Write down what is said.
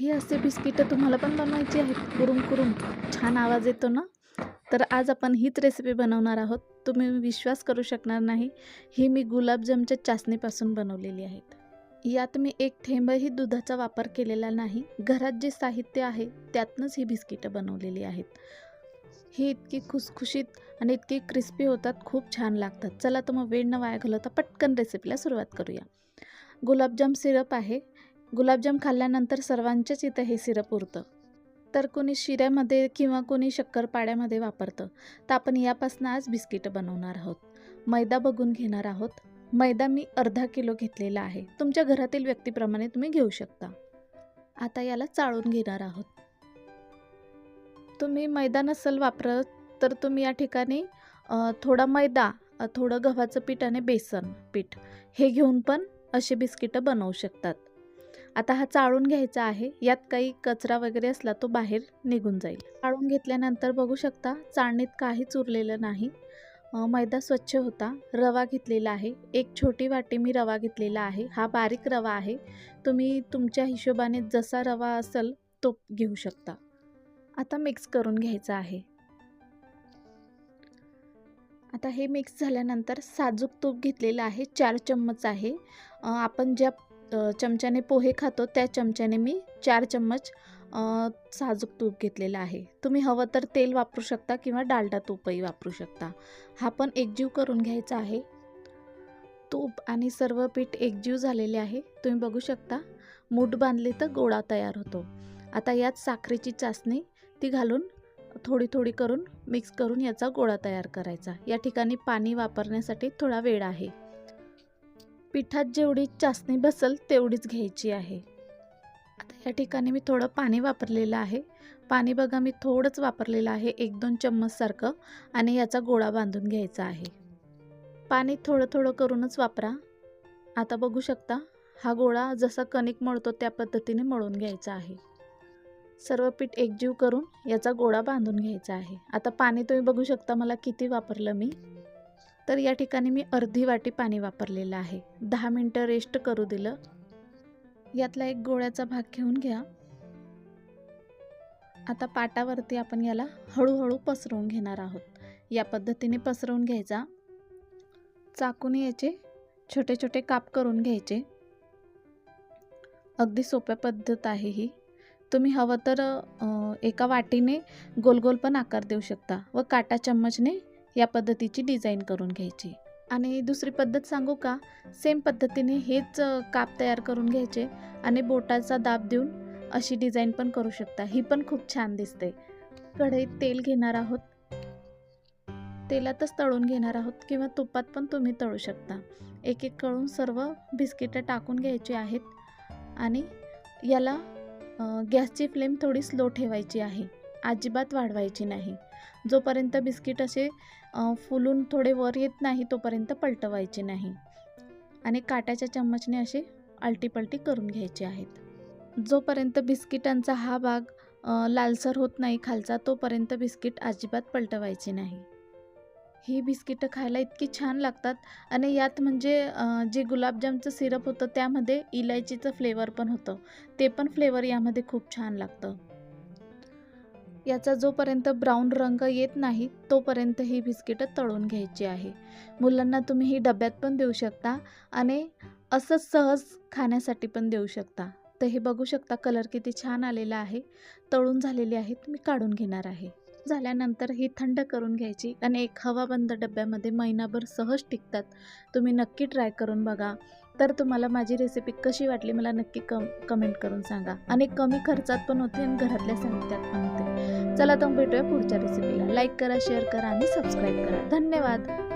ही असे बिस्किटं तुम्हाला पण बनवायची आहेत. कुरुम कुरुम. छान आवाज येतो ना? तर आज आपण हीच रेसिपी बनवणार आहोत. तुम्ही विश्वास करू शकणार नाही. ही मी गुलाबजामच्या चाचणीपासून बनवलेली आहेत. यात मी एक थेंबही दुधाचा वापर केलेला नाही. घरात जे साहित्य आहे त्यातनंच ही बिस्किटं बनवलेली आहेत. ही इतकी खुसखुशीत आणि इतकी क्रिस्पी होतात खूप छान लागतात. चला तर मग वेळ न वाया घालवता पटकन रेसिपीला सुरुवात करूया. गुलाबजाम सिरप आहे. गुलाबजाम खाल्ल्यानंतर सर्वांच्याच इथं हे सिरप उरतं. तर कोणी शिऱ्यामध्ये किंवा कोणी शक्करपाड्यामध्ये वापरतं तर आपण यापासून आज बिस्किटं बनवणार आहोत. मैदा बघून घेणार आहोत. मैदा मी अर्धा किलो घेतलेला आहे. तुमच्या घरातील व्यक्तीप्रमाणे तुम्ही घेऊ शकता. आता याला चाळून घेणार आहोत. तुम्ही मैदा नसेल वापरत तर तुम्ही या ठिकाणी थोडा मैदा थोडं गव्हाचं पीठ आणि बेसन पीठ हे घेऊन पण असे बिस्किटं बनवू शकतात. आता हा चाळून घ्यायचा आहे. यात काही कचरा वगैरे असला तो बाहेर निघून जाईल. चाळून घेतल्यानंतर बघू शकता चाळणीत काहीच उरलेलं नाही. मैदा स्वच्छ होता. रवा घेतलेला आहे. एक छोटी वाटी मी रवा घेतलेला आहे. हा बारीक रवा आहे. तुम्ही तुमच्या हिशोबाने जसा रवा असेल तो घेऊ शकता. आता मिक्स करून घ्यायचा आहे. आता हे मिक्स झाल्यानंतर साजूक तूप घेतलेलं आहे. चार चम्मच आहे. आपण ज्या चमच्याने पोहे खातो. त्या चमच्याने मी चार चम्मच साजूक तूप घेतलेलं आहे. तुम्ही हवं तर तेल वापरू शकता किंवा डालडा तूपही वापरू शकता. हा पण एकजीव करून घ्यायचा आहे. तूप आणि सर्व पीठ एकजीव झालेले आहे. तुम्ही बघू शकता मूठ बांधली तर गोळा तयार होतो. आता यात साखरेची चाचणी ती घालून थोडी थोडी करून मिक्स करून याचा गोळा तयार करायचा. या ठिकाणी पाणी वापरण्यासाठी थोडा वेळ आहे. पिठात जेवढी चासणी बसल तेवढीच घ्यायची आहे. आता या ठिकाणी मी थोडं पाणी वापरलेलं आहे. पाणी बघा मी थोडंच वापरलेलं आहे एक दोन चम्मचसारखं आणि याचा गोळा बांधून घ्यायचा आहे. पाणी थोडं थोडं करूनच वापरा. आता बघू शकता हा गोळा जसा कणिक मळतो त्या पद्धतीने मळून घ्यायचा आहे. सर्व पीठ एकजीव करून याचा गोळा बांधून घ्यायचा आहे. आता पाणी तुम्ही बघू शकता मला किती वापरलं मी. तर या ठिकाणी मी अर्धी वाटी पाणी वापरलेलं आहे. दहा मिनटं रेस्ट करू दिलं. यातला एक गोळ्याचा भाग घेऊन घ्या. आता पाटावरती आपण याला हळूहळू पसरवून घेणार आहोत. या पद्धतीने पसरवून घ्यायचा. चाकूने याचे छोटे छोटे काप करून घ्यायचे. अगदी सोप्या पद्धत आहे ही. तुम्ही हवं तर एका वाटीने गोल गोल पण आकार देऊ शकता व काटा चम्मचने या पद्धतीची डिझाईन करून घ्यायची. आणि दुसरी पद्धत सांगू का? सेम पद्धतीने हेच काप तयार करून घ्यायचे आणि बोटाचा दाब देऊन अशी डिझाईन पण करू शकता. ही पण खूप छान दिसते. कढईत तेल घेणार आहोत. तेलातच तळून घेणार आहोत किंवा तुपात पण तुम्ही तळू शकता. एक एक कळून सर्व बिस्किटं टाकून घ्यायची आहेत आणि याला गॅसची फ्लेम थोडी स्लो ठेवायची आहे. अजिबात वाढवायची नाही. जोपर्यंत बिस्किट असे फुलून थोडे वर येत नाही तोपर्यंत पलटवायचे नाही. आणि काट्याच्या चम्मचने असे आलटीपलटी करून घ्यायचे आहेत. जोपर्यंत बिस्किटांचा हा भाग लालसर होत नाही खालचा तोपर्यंत बिस्किट अजिबात पलटवायचे नाही. ही बिस्किटं खायला इतकी छान लागतात आणि यात म्हणजे जे गुलाबजामचं सिरप होतं त्यामध्ये इलायचीचं फ्लेवर पण होतं. ते पण फ्लेवर यामध्ये खूप छान लागतं. याचा जोपर्यंत ब्राऊन रंग येत नाही तोपर्यंत ही बिस्किटं तळून घ्यायची आहे. मुलांना तुम्ही ही डब्यात पण देऊ शकता आणि असंच सहज खाण्यासाठी पण देऊ शकता. तर हे बघू शकता कलर किती छान आलेला आहे. तळून झालेली आहेत मी काढून घेणार आहे. झाल्यानंतर ही थंड करून घ्यायची आणि एक हवाबंद डब्यामध्ये महिनाभर सहज टिकतात. तुम्ही नक्की ट्राय करून बघा. तर तुम्हाला माझी रेसिपी कशी वाटली मला नक्की कम कमेंट करून सांगा. आणि कमी खर्चात पण होते आणि घरातल्या साहित्यात पण होते. चला तर भेटूया पुढच्या रेसिपीला लाईक करा शेअर करा आणि सबस्क्राईब करा. धन्यवाद.